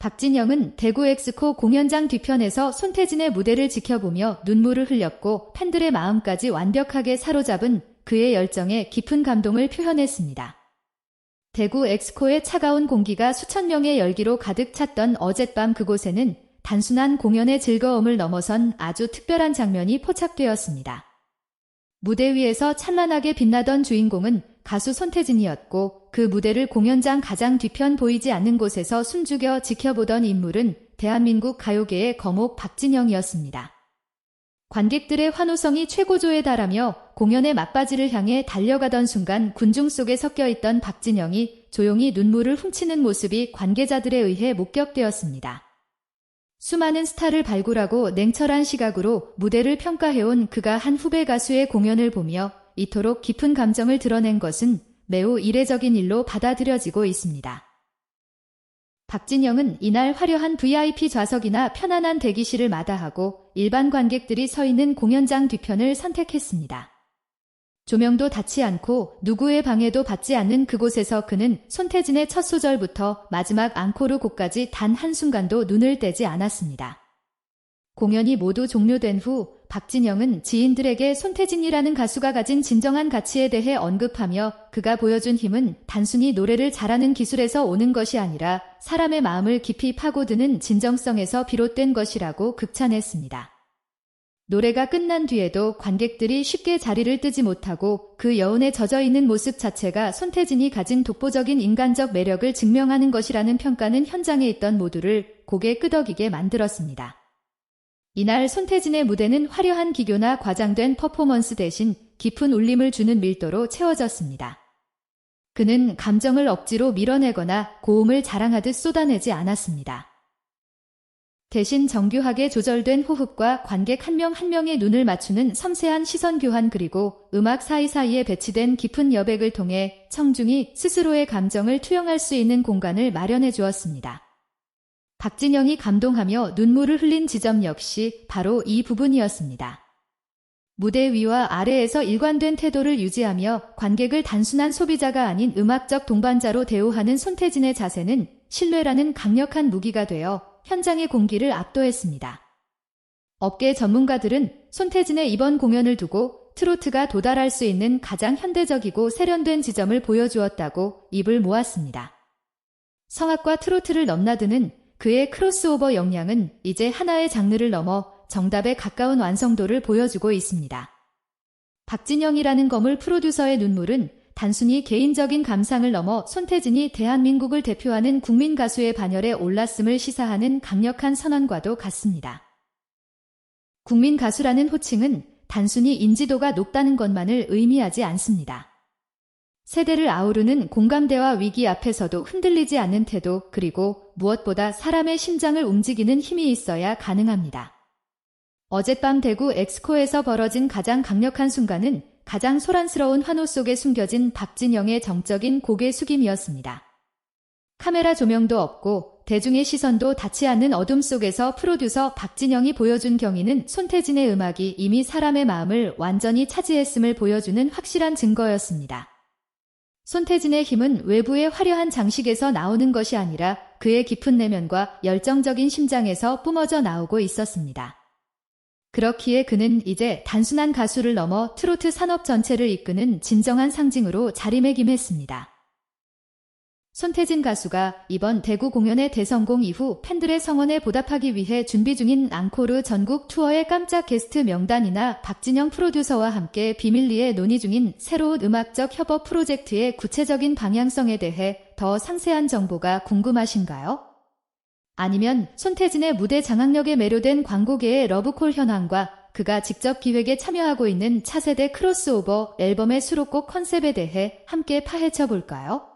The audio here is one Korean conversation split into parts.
박진영은 대구 엑스코 공연장 뒤편에서 손태진의 무대를 지켜보며 눈물을 흘렸고 팬들의 마음까지 완벽하게 사로잡은 그의 열정에 깊은 감동을 표현했습니다. 대구 엑스코의 차가운 공기가 수천 명의 열기로 가득 찼던 어젯밤 그곳에는 단순한 공연의 즐거움을 넘어선 아주 특별한 장면이 포착되었습니다. 무대 위에서 찬란하게 빛나던 주인공은 가수 손태진이었고 그 무대를 공연장 가장 뒤편 보이지 않는 곳에서 숨죽여 지켜보던 인물은 대한민국 가요계의 거목 박진영이었습니다. 관객들의 환호성이 최고조에 달하며 공연의 막바지를 향해 달려가던 순간 군중 속에 섞여 있던 박진영이 조용히 눈물을 훔치는 모습이 관계자들에 의해 목격되었습니다. 수많은 스타를 발굴하고 냉철한 시각으로 무대를 평가해온 그가 한 후배 가수의 공연을 보며 이토록 깊은 감정을 드러낸 것은 매우 이례적인 일로 받아들여지고 있습니다. 박진영은 이날 화려한 VIP 좌석이나 편안한 대기실을 마다하고 일반 관객들이 서 있는 공연장 뒤편을 선택했습니다. 조명도 닿지 않고 누구의 방해도 받지 않는 그곳에서 그는 손태진의 첫 소절부터 마지막 앙코르 곡까지 단 한순간도 눈을 떼지 않았습니다. 공연이 모두 종료된 후 박진영은 지인들에게 손태진이라는 가수가 가진 진정한 가치에 대해 언급하며 그가 보여준 힘은 단순히 노래를 잘하는 기술에서 오는 것이 아니라 사람의 마음을 깊이 파고드는 진정성에서 비롯된 것이라고 극찬했습니다. 노래가 끝난 뒤에도 관객들이 쉽게 자리를 뜨지 못하고 그 여운에 젖어 있는 모습 자체가 손태진이 가진 독보적인 인간적 매력을 증명하는 것이라는 평가는 현장에 있던 모두를 고개 끄덕이게 만들었습니다. 이날 손태진의 무대는 화려한 기교나 과장된 퍼포먼스 대신 깊은 울림을 주는 밀도로 채워졌습니다. 그는 감정을 억지로 밀어내거나 고음을 자랑하듯 쏟아내지 않았습니다. 대신 정교하게 조절된 호흡과 관객 한 명한 명의 눈을 맞추는 섬세한 시선 교환 그리고 음악 사이사이에 배치된 깊은 여백을 통해 청중이 스스로의 감정을 투영할 수 있는 공간을 마련해 주었습니다. 박진영이 감동하며 눈물을 흘린 지점 역시 바로 이 부분이었습니다. 무대 위와 아래에서 일관된 태도를 유지하며 관객을 단순한 소비자가 아닌 음악적 동반자로 대우하는 손태진의 자세는 신뢰라는 강력한 무기가 되어 현장의 공기를 압도했습니다. 업계 전문가들은 손태진의 이번 공연을 두고 트로트가 도달할 수 있는 가장 현대적이고 세련된 지점을 보여주었다고 입을 모았습니다. 성악과 트로트를 넘나드는 그의 크로스오버 역량은 이제 하나의 장르를 넘어 정답에 가까운 완성도를 보여주고 있습니다. 박진영이라는 거물 프로듀서의 눈물은 단순히 개인적인 감상을 넘어 손태진이 대한민국을 대표하는 국민 가수의 반열에 올랐음을 시사하는 강력한 선언과도 같습니다. 국민 가수라는 호칭은 단순히 인지도가 높다는 것만을 의미하지 않습니다. 세대를 아우르는 공감대와 위기 앞에서도 흔들리지 않는 태도 그리고 무엇보다 사람의 심장을 움직이는 힘이 있어야 가능합니다. 어젯밤 대구 엑스코에서 벌어진 가장 강력한 순간은 가장 소란스러운 환호 속에 숨겨진 박진영의 정적인 고개 숙임이었습니다. 카메라 조명도 없고 대중의 시선도 닿지 않는 어둠 속에서 프로듀서 박진영이 보여준 경위는 손태진의 음악이 이미 사람의 마음을 완전히 차지했음을 보여주는 확실한 증거였습니다. 손태진의 힘은 외부의 화려한 장식에서 나오는 것이 아니라 그의 깊은 내면과 열정적인 심장에서 뿜어져 나오고 있었습니다. 그렇기에 그는 이제 단순한 가수를 넘어 트로트 산업 전체를 이끄는 진정한 상징으로 자리매김했습니다. 손태진 가수가 이번 대구 공연의 대성공 이후 팬들의 성원에 보답하기 위해 준비 중인 앙코르 전국 투어의 깜짝 게스트 명단이나 박진영 프로듀서와 함께 비밀리에 논의 중인 새로운 음악적 협업 프로젝트의 구체적인 방향성에 대해 더 상세한 정보가 궁금하신가요? 아니면 손태진의 무대 장악력에 매료된 광고계의 러브콜 현황과 그가 직접 기획에 참여하고 있는 차세대 크로스오버 앨범의 수록곡 컨셉에 대해 함께 파헤쳐 볼까요?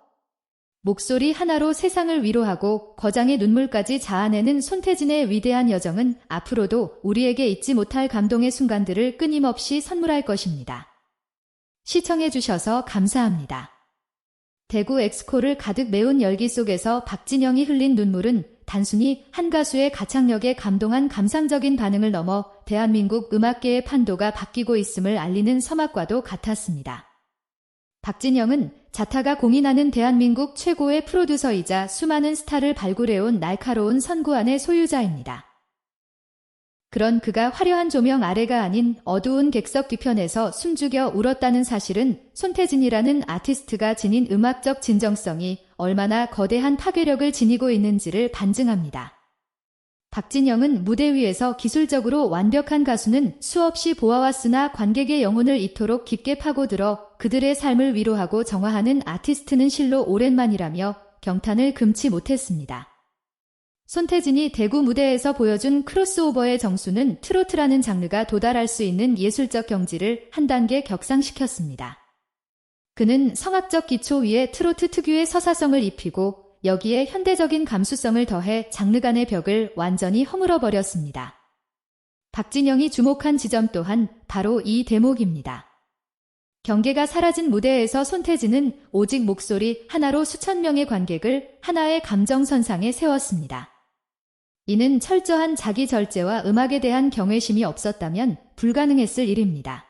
목소리 하나로 세상을 위로하고 거장의 눈물까지 자아내는 손태진의 위대한 여정은 앞으로도 우리에게 잊지 못할 감동의 순간들을 끊임없이 선물할 것입니다. 시청해주셔서 감사합니다. 대구 엑스코를 가득 메운 열기 속에서 박진영이 흘린 눈물은 단순히 한 가수의 가창력에 감동한 감상적인 반응을 넘어 대한민국 음악계의 판도가 바뀌고 있음을 알리는 서막과도 같았습니다. 박진영은 자타가 공인하는 대한민국 최고의 프로듀서이자 수많은 스타를 발굴해온 날카로운 선구안의 소유자입니다. 그런 그가 화려한 조명 아래가 아닌 어두운 객석 뒤편에서 숨죽여 울었다는 사실은 손태진이라는 아티스트가 지닌 음악적 진정성이 얼마나 거대한 파괴력을 지니고 있는지를 반증합니다. 박진영은 무대 위에서 기술적으로 완벽한 가수는 수없이 보아왔으나 관객의 영혼을 이토록 깊게 파고들어 그들의 삶을 위로하고 정화하는 아티스트는 실로 오랜만이라며 경탄을 금치 못했습니다. 손태진이 대구 무대에서 보여준 크로스오버의 정수는 트로트라는 장르가 도달할 수 있는 예술적 경지를 한 단계 격상시켰습니다. 그는 성악적 기초 위에 트로트 특유의 서사성을 입히고 여기에 현대적인 감수성을 더해 장르 간의 벽을 완전히 허물어 버렸습니다. 박진영이 주목한 지점 또한 바로 이 대목입니다. 경계가 사라진 무대에서 손태진은 오직 목소리 하나로 수천 명의 관객을 하나의 감정선상에 세웠습니다. 이는 철저한 자기 절제와 음악에 대한 경외심이 없었다면 불가능했을 일입니다.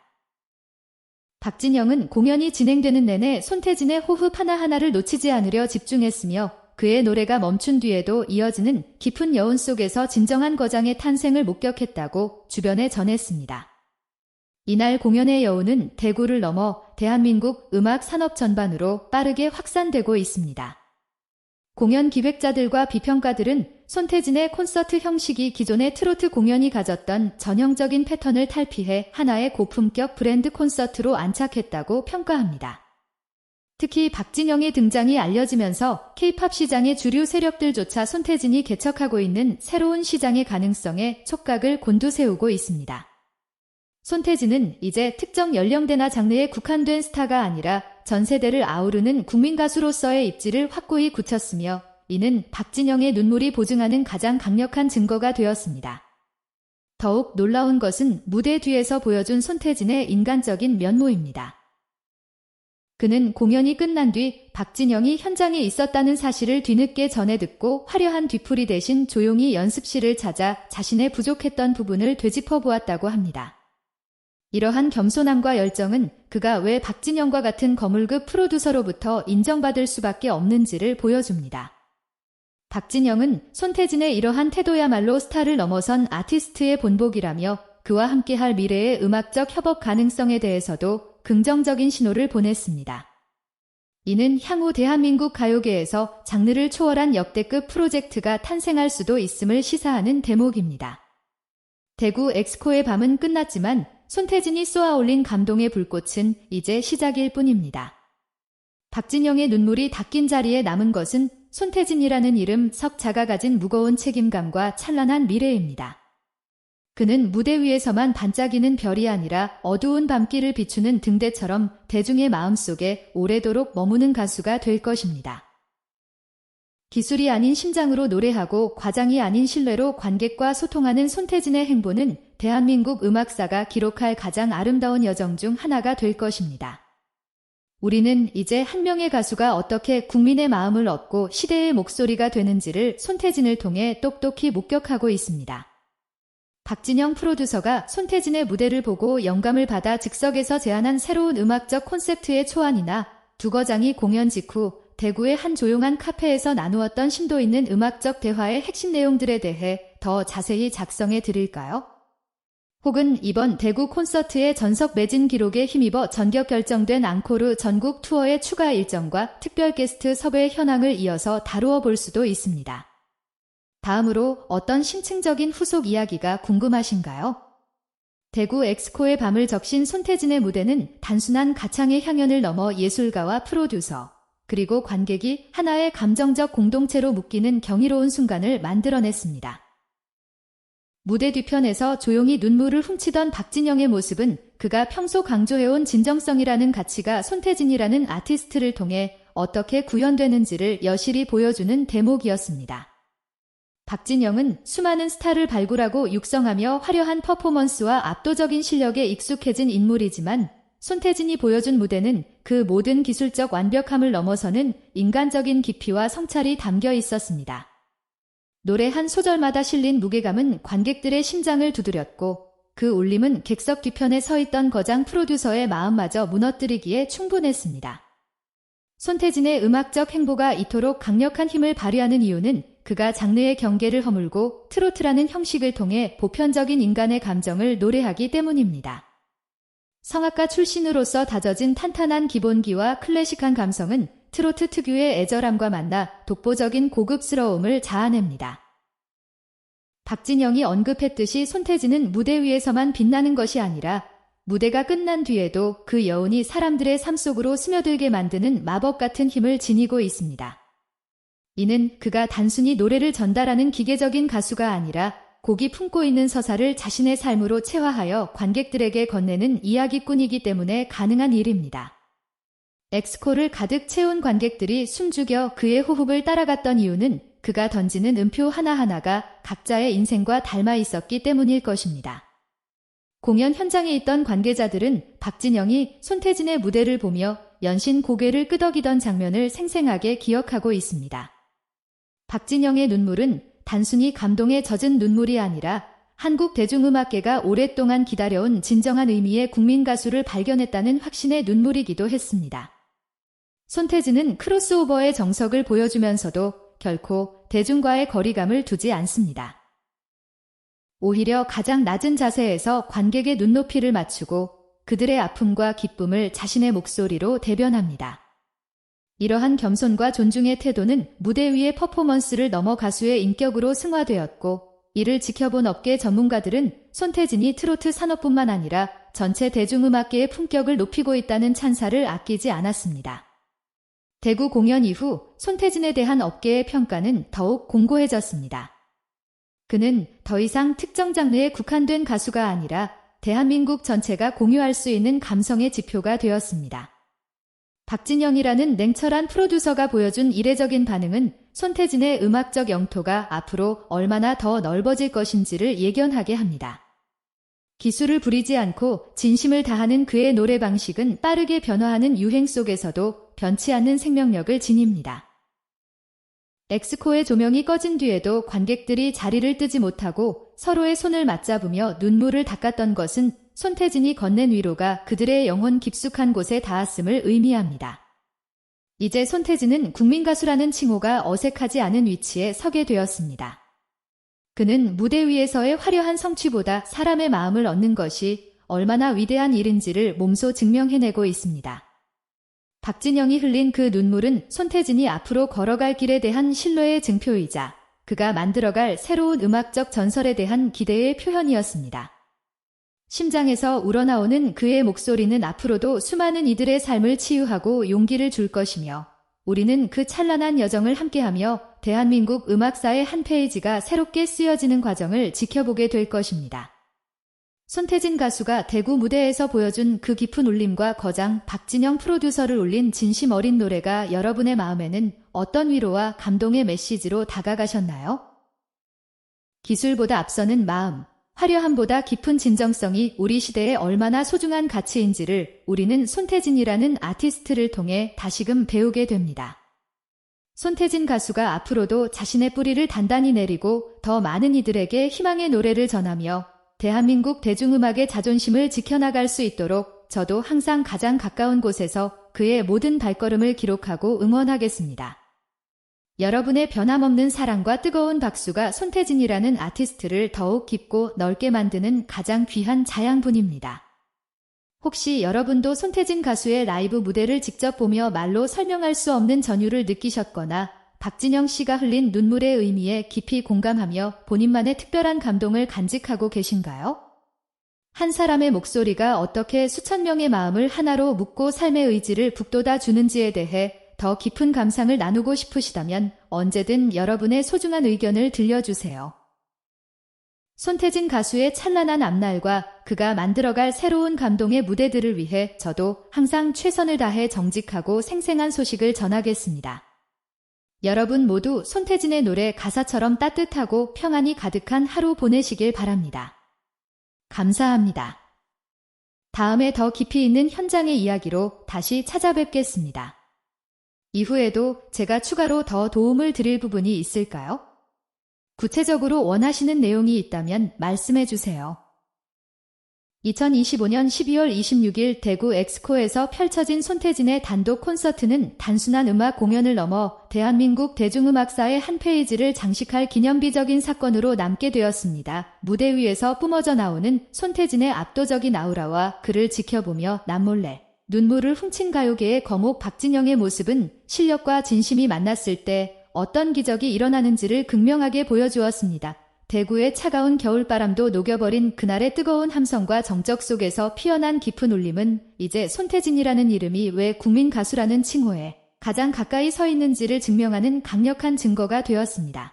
박진영은 공연이 진행되는 내내 손태진의 호흡 하나하나를 놓치지 않으려 집중했으며 그의 노래가 멈춘 뒤에도 이어지는 깊은 여운 속에서 진정한 거장의 탄생을 목격했다고 주변에 전했습니다. 이날 공연의 여운은 대구를 넘어 대한민국 음악 산업 전반으로 빠르게 확산되고 있습니다. 공연 기획자들과 비평가들은 손태진의 콘서트 형식이 기존의 트로트 공연이 가졌던 전형적인 패턴을 탈피해 하나의 고품격 브랜드 콘서트로 안착했다고 평가합니다. 특히 박진영의 등장이 알려지면서 케이팝 시장의 주류 세력들조차 손태진이 개척하고 있는 새로운 시장의 가능성에 촉각을 곤두세우고 있습니다. 손태진은 이제 특정 연령대나 장르에 국한된 스타가 아니라 전 세대를 아우르는 국민 가수로서의 입지를 확고히 굳혔으며 이는 박진영의 눈물이 보증하는 가장 강력한 증거가 되었습니다. 더욱 놀라운 것은 무대 뒤에서 보여준 손태진의 인간적인 면모입니다. 그는 공연이 끝난 뒤 박진영이 현장에 있었다는 사실을 뒤늦게 전해 듣고 화려한 뒤풀이 대신 조용히 연습실을 찾아 자신의 부족했던 부분을 되짚어 보았다고 합니다. 이러한 겸손함과 열정은 그가 왜 박진영과 같은 거물급 프로듀서로부터 인정받을 수밖에 없는지를 보여줍니다. 박진영은 손태진의 이러한 태도야말로 스타를 넘어선 아티스트의 본보기라며 그와 함께할 미래의 음악적 협업 가능성에 대해서도 긍정적인 신호를 보냈습니다. 이는 향후 대한민국 가요계에서 장르를 초월한 역대급 프로젝트가 탄생할 수도 있음을 시사하는 대목입니다. 대구 엑스코의 밤은 끝났지만 손태진이 쏘아올린 감동의 불꽃은 이제 시작일 뿐입니다. 박진영의 눈물이 닦인 자리에 남은 것은 손태진이라는 이름 석자가 가진 무거운 책임감과 찬란한 미래입니다. 그는 무대 위에서만 반짝이는 별이 아니라 어두운 밤길을 비추는 등대처럼 대중의 마음속에 오래도록 머무는 가수가 될 것입니다. 기술이 아닌 심장으로 노래하고 과장이 아닌 신뢰로 관객과 소통하는 손태진의 행보는 대한민국 음악사가 기록할 가장 아름다운 여정 중 하나가 될 것입니다. 우리는 이제 한 명의 가수가 어떻게 국민의 마음을 얻고 시대의 목소리가 되는지를 손태진을 통해 똑똑히 목격하고 있습니다. 박진영 프로듀서가 손태진의 무대를 보고 영감을 받아 즉석에서 제안한 새로운 음악적 콘셉트의 초안이나 두 거장이 공연 직후 대구의 한 조용한 카페에서 나누었던 심도 있는 음악적 대화의 핵심 내용들에 대해 더 자세히 작성해 드릴까요? 혹은 이번 대구 콘서트의 전석 매진 기록에 힘입어 전격 결정된 앙코르 전국 투어의 추가 일정과 특별 게스트 섭외 현황을 이어서 다루어 볼 수도 있습니다. 다음으로 어떤 심층적인 후속 이야기가 궁금하신가요? 대구 엑스코의 밤을 적신 손태진의 무대는 단순한 가창의 향연을 넘어 예술가와 프로듀서, 그리고 관객이 하나의 감정적 공동체로 묶이는 경이로운 순간을 만들어냈습니다. 무대 뒤편에서 조용히 눈물을 훔치던 박진영의 모습은 그가 평소 강조해온 진정성이라는 가치가 손태진이라는 아티스트를 통해 어떻게 구현되는지를 여실히 보여주는 대목이었습니다. 박진영은 수많은 스타를 발굴하고 육성하며 화려한 퍼포먼스와 압도적인 실력에 익숙해진 인물이지만 손태진이 보여준 무대는 그 모든 기술적 완벽함을 넘어서는 인간적인 깊이와 성찰이 담겨 있었습니다. 노래 한 소절마다 실린 무게감은 관객들의 심장을 두드렸고 그 울림은 객석 뒤편에 서 있던 거장 프로듀서의 마음마저 무너뜨리기에 충분했습니다. 손태진의 음악적 행보가 이토록 강력한 힘을 발휘하는 이유는 그가 장르의 경계를 허물고 트로트라는 형식을 통해 보편적인 인간의 감정을 노래하기 때문입니다. 성악가 출신으로서 다져진 탄탄한 기본기와 클래식한 감성은 트로트 특유의 애절함과 만나 독보적인 고급스러움을 자아냅니다. 박진영이 언급했듯이 손태진은 무대 위에서만 빛나는 것이 아니라 무대가 끝난 뒤에도 그 여운이 사람들의 삶 속으로 스며들게 만드는 마법 같은 힘을 지니고 있습니다. 이는 그가 단순히 노래를 전달하는 기계적인 가수가 아니라 곡이 품고 있는 서사를 자신의 삶으로 체화하여 관객들에게 건네는 이야기꾼이기 때문에 가능한 일입니다. 엑스코를 가득 채운 관객들이 숨죽여 그의 호흡을 따라갔던 이유는 그가 던지는 음표 하나하나가 각자의 인생과 닮아 있었기 때문일 것입니다. 공연 현장에 있던 관계자들은 박진영이 손태진의 무대를 보며 연신 고개를 끄덕이던 장면을 생생하게 기억하고 있습니다. 박진영의 눈물은 단순히 감동에 젖은 눈물이 아니라 한국 대중음악계가 오랫동안 기다려온 진정한 의미의 국민 가수를 발견했다는 확신의 눈물이기도 했습니다. 손태진은 크로스오버의 정석을 보여주면서도 결코 대중과의 거리감을 두지 않습니다. 오히려 가장 낮은 자세에서 관객의 눈높이를 맞추고 그들의 아픔과 기쁨을 자신의 목소리로 대변합니다. 이러한 겸손과 존중의 태도는 무대 위의 퍼포먼스를 넘어 가수의 인격으로 승화되었고 이를 지켜본 업계 전문가들은 손태진이 트로트 산업뿐만 아니라 전체 대중음악계의 품격을 높이고 있다는 찬사를 아끼지 않았습니다. 대구 공연 이후 손태진에 대한 업계의 평가는 더욱 공고해졌습니다. 그는 더 이상 특정 장르에 국한된 가수가 아니라 대한민국 전체가 공유할 수 있는 감성의 지표가 되었습니다. 박진영이라는 냉철한 프로듀서가 보여준 이례적인 반응은 손태진의 음악적 영토가 앞으로 얼마나 더 넓어질 것인지를 예견하게 합니다. 기술을 부리지 않고 진심을 다하는 그의 노래 방식은 빠르게 변화하는 유행 속에서도 변치 않는 생명력을 지닙니다. 엑스코의 조명이 꺼진 뒤에도 관객들이 자리를 뜨지 못하고 서로의 손을 맞잡으며 눈물을 닦았던 것은 손태진이 건넨 위로가 그들의 영혼 깊숙한 곳에 닿았음을 의미합니다. 이제 손태진은 국민가수라는 칭호가 어색하지 않은 위치에 서게 되었습니다. 그는 무대 위에서의 화려한 성취보다 사람의 마음을 얻는 것이 얼마나 위대한 일인지를 몸소 증명해내고 있습니다. 박진영이 흘린 그 눈물은 손태진이 앞으로 걸어갈 길에 대한 신뢰의 증표이자 그가 만들어갈 새로운 음악적 전설에 대한 기대의 표현이었습니다. 심장에서 우러나오는 그의 목소리는 앞으로도 수많은 이들의 삶을 치유하고 용기를 줄 것이며 우리는 그 찬란한 여정을 함께하며 대한민국 음악사의 한 페이지가 새롭게 쓰여지는 과정을 지켜보게 될 것입니다. 손태진 가수가 대구 무대에서 보여준 그 깊은 울림과 거장 박진영 프로듀서를 올린 진심 어린 노래가 여러분의 마음에는 어떤 위로와 감동의 메시지로 다가가셨나요? 기술보다 앞서는 마음, 화려함보다 깊은 진정성이 우리 시대에 얼마나 소중한 가치인지를 우리는 손태진이라는 아티스트를 통해 다시금 배우게 됩니다. 손태진 가수가 앞으로도 자신의 뿌리를 단단히 내리고 더 많은 이들에게 희망의 노래를 전하며 대한민국 대중음악의 자존심을 지켜나갈 수 있도록 저도 항상 가장 가까운 곳에서 그의 모든 발걸음을 기록하고 응원하겠습니다. 여러분의 변함없는 사랑과 뜨거운 박수가 손태진이라는 아티스트를 더욱 깊고 넓게 만드는 가장 귀한 자양분입니다. 혹시 여러분도 손태진 가수의 라이브 무대를 직접 보며 말로 설명할 수 없는 전율을 느끼셨거나 박진영 씨가 흘린 눈물의 의미에 깊이 공감하며 본인만의 특별한 감동을 간직하고 계신가요? 한 사람의 목소리가 어떻게 수천 명의 마음을 하나로 묶고 삶의 의지를 북돋아 주는지에 대해 더 깊은 감상을 나누고 싶으시다면 언제든 여러분의 소중한 의견을 들려주세요. 손태진 가수의 찬란한 앞날과 그가 만들어갈 새로운 감동의 무대들을 위해 저도 항상 최선을 다해 정직하고 생생한 소식을 전하겠습니다. 여러분 모두 손태진의 노래 가사처럼 따뜻하고 평안이 가득한 하루 보내시길 바랍니다. 감사합니다. 다음에 더 깊이 있는 현장의 이야기로 다시 찾아뵙겠습니다. 이후에도 제가 추가로 더 도움을 드릴 부분이 있을까요? 구체적으로 원하시는 내용이 있다면 말씀해 주세요. 2025년 12월 26일 대구 엑스코에서 펼쳐진 손태진의 단독 콘서트는 단순한 음악 공연을 넘어 대한민국 대중음악사의 한 페이지를 장식할 기념비적인 사건으로 남게 되었습니다. 무대 위에서 뿜어져 나오는 손태진의 압도적인 아우라와 그를 지켜보며 남몰래 눈물을 훔친 가요계의 거목 박진영의 모습은 실력과 진심이 만났을 때 어떤 기적이 일어나는지를 극명하게 보여주었습니다. 대구의 차가운 겨울바람도 녹여버린 그날의 뜨거운 함성과 정적 속에서 피어난 깊은 울림은 이제 손태진이라는 이름이 왜 국민 가수라는 칭호에 가장 가까이 서 있는지를 증명하는 강력한 증거가 되었습니다.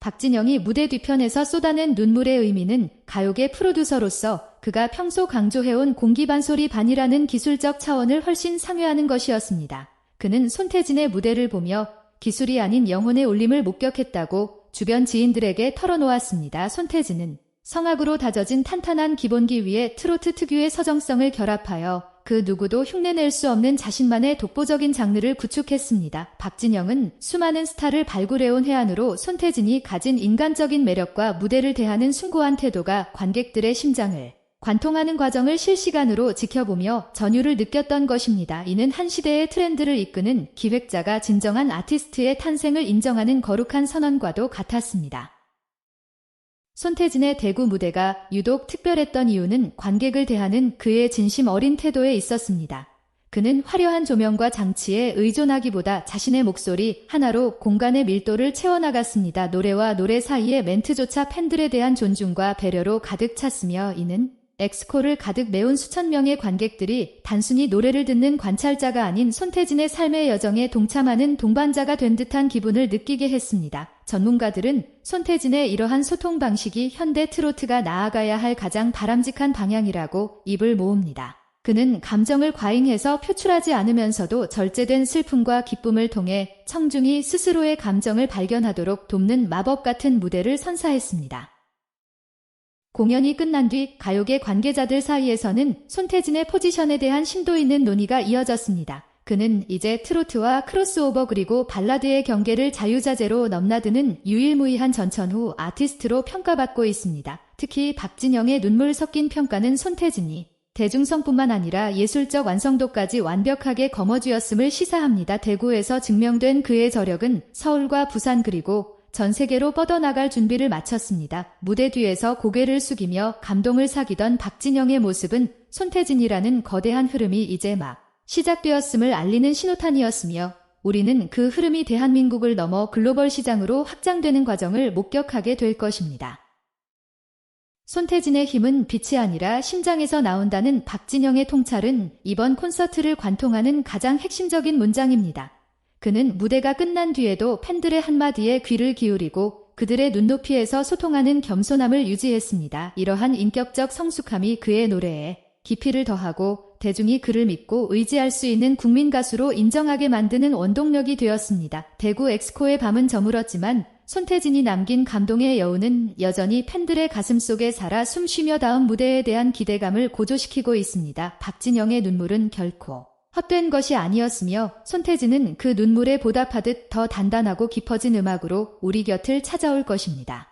박진영이 무대 뒤편에서 쏟아낸 눈물의 의미는 가요계 프로듀서로서 그가 평소 강조해온 공기반소리 반이라는 기술적 차원을 훨씬 상회하는 것이었습니다. 그는 손태진의 무대를 보며 기술이 아닌 영혼의 울림을 목격했다고 주변 지인들에게 털어놓았습니다. 손태진은 성악으로 다져진 탄탄한 기본기 위에 트로트 특유의 서정성을 결합하여 그 누구도 흉내낼 수 없는 자신만의 독보적인 장르를 구축했습니다. 박진영은 수많은 스타를 발굴해온 해안으로 손태진이 가진 인간적인 매력과 무대를 대하는 숭고한 태도가 관객들의 심장을 관통하는 과정을 실시간으로 지켜보며 전율을 느꼈던 것입니다. 이는 한 시대의 트렌드를 이끄는 기획자가 진정한 아티스트의 탄생을 인정하는 거룩한 선언과도 같았습니다. 손태진의 대구 무대가 유독 특별했던 이유는 관객을 대하는 그의 진심 어린 태도에 있었습니다. 그는 화려한 조명과 장치에 의존하기보다 자신의 목소리 하나로 공간의 밀도를 채워나갔습니다. 노래와 노래 사이의 멘트조차 팬들에 대한 존중과 배려로 가득 찼으며 이는 엑스코를 가득 메운 수천 명의 관객들이 단순히 노래를 듣는 관찰자가 아닌 손태진의 삶의 여정에 동참하는 동반자가 된 듯한 기분을 느끼게 했습니다. 전문가들은 손태진의 이러한 소통 방식이 현대 트로트가 나아가야 할 가장 바람직한 방향이라고 입을 모읍니다. 그는 감정을 과잉해서 표출하지 않으면서도 절제된 슬픔과 기쁨을 통해 청중이 스스로의 감정을 발견하도록 돕는 마법 같은 무대를 선사했습니다. 공연이 끝난 뒤 가요계 관계자들 사이에서는 손태진의 포지션에 대한 심도 있는 논의가 이어졌습니다. 그는 이제 트로트와 크로스오버 그리고 발라드의 경계를 자유자재로 넘나드는 유일무이한 전천후 아티스트로 평가받고 있습니다. 특히 박진영의 눈물 섞인 평가는 손태진이 대중성뿐만 아니라 예술적 완성도까지 완벽하게 거머쥐었음을 시사합니다. 대구에서 증명된 그의 저력은 서울과 부산 그리고 전 세계로 뻗어나갈 준비를 마쳤습니다. 무대 뒤에서 고개를 숙이며 감동을 사귀던 박진영의 모습은 손태진이라는 거대한 흐름이 이제 막 시작되었음을 알리는 신호탄이었으며 우리는 그 흐름이 대한민국을 넘어 글로벌 시장으로 확장되는 과정을 목격하게 될 것입니다. 손태진의 힘은 빛이 아니라 심장에서 나온다는 박진영의 통찰은 이번 콘서트를 관통하는 가장 핵심적인 문장입니다. 그는 무대가 끝난 뒤에도 팬들의 한마디에 귀를 기울이고 그들의 눈높이에서 소통하는 겸손함을 유지했습니다. 이러한 인격적 성숙함이 그의 노래에 깊이를 더하고 대중이 그를 믿고 의지할 수 있는 국민 가수로 인정하게 만드는 원동력이 되었습니다. 대구 엑스코의 밤은 저물었지만 손태진이 남긴 감동의 여운은 여전히 팬들의 가슴 속에 살아 숨쉬며 다음 무대에 대한 기대감을 고조시키고 있습니다. 박진영의 눈물은 결코 헛된 것이 아니었으며 손태진은 그 눈물에 보답하듯 더 단단하고 깊어진 음악으로 우리 곁을 찾아올 것입니다.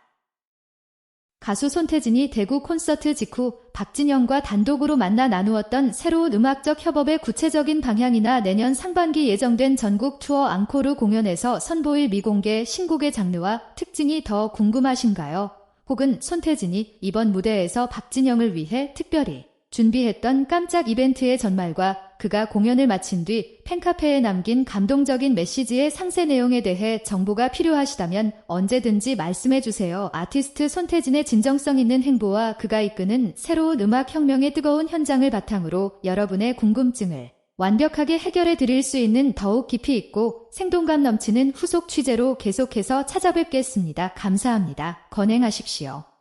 가수 손태진이 대구 콘서트 직후 박진영과 단독으로 만나 나누었던 새로운 음악적 협업의 구체적인 방향이나 내년 상반기 예정된 전국 투어 앙코르 공연에서 선보일 미공개 신곡의 장르와 특징이 더 궁금하신가요? 혹은 손태진이 이번 무대에서 박진영을 위해 특별히 준비했던 깜짝 이벤트의 전말과 그가 공연을 마친 뒤 팬카페에 남긴 감동적인 메시지의 상세 내용에 대해 정보가 필요하시다면 언제든지 말씀해 주세요. 아티스트 손태진의 진정성 있는 행보와 그가 이끄는 새로운 음악 혁명의 뜨거운 현장을 바탕으로 여러분의 궁금증을 완벽하게 해결해 드릴 수 있는 더욱 깊이 있고 생동감 넘치는 후속 취재로 계속해서 찾아뵙겠습니다. 감사합니다. 건행하십시오.